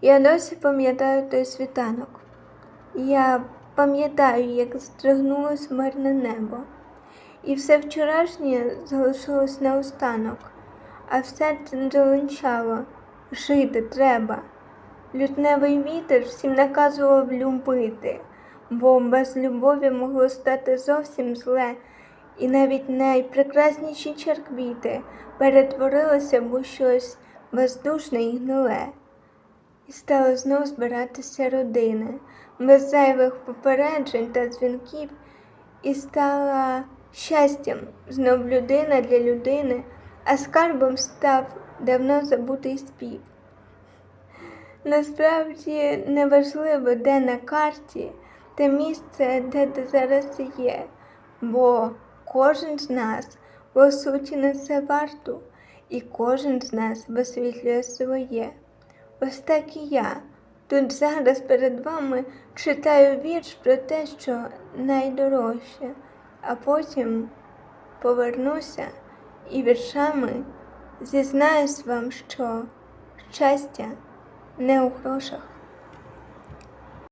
Я досі пам'ятаю той світанок. Я пам'ятаю, як здригнулось мирне небо, і все вчорашнє залишилось наостанок, а в серці дзеленчало жити треба. Лютневий вітер всім наказував любити, бо без любові могло стати зовсім зле, і навіть найпрекрасніші черквіти перетворилися в щось бездушне і гниле. І стали знов збиратися родини, без зайвих попереджень та дзвінків, і стала щастям. Знов людина для людини, а скарбом став давно забутий спів. Насправді неважливо, де на карті те місце, де ти зараз є, бо кожен з нас по суті несе варту, і кожен з нас висвітлює своє. Ось так і я тут зараз перед вами читаю вірш про те, що найдорожче, а потім повернуся і віршами зізнаюсь вам, що щастя не у грошах.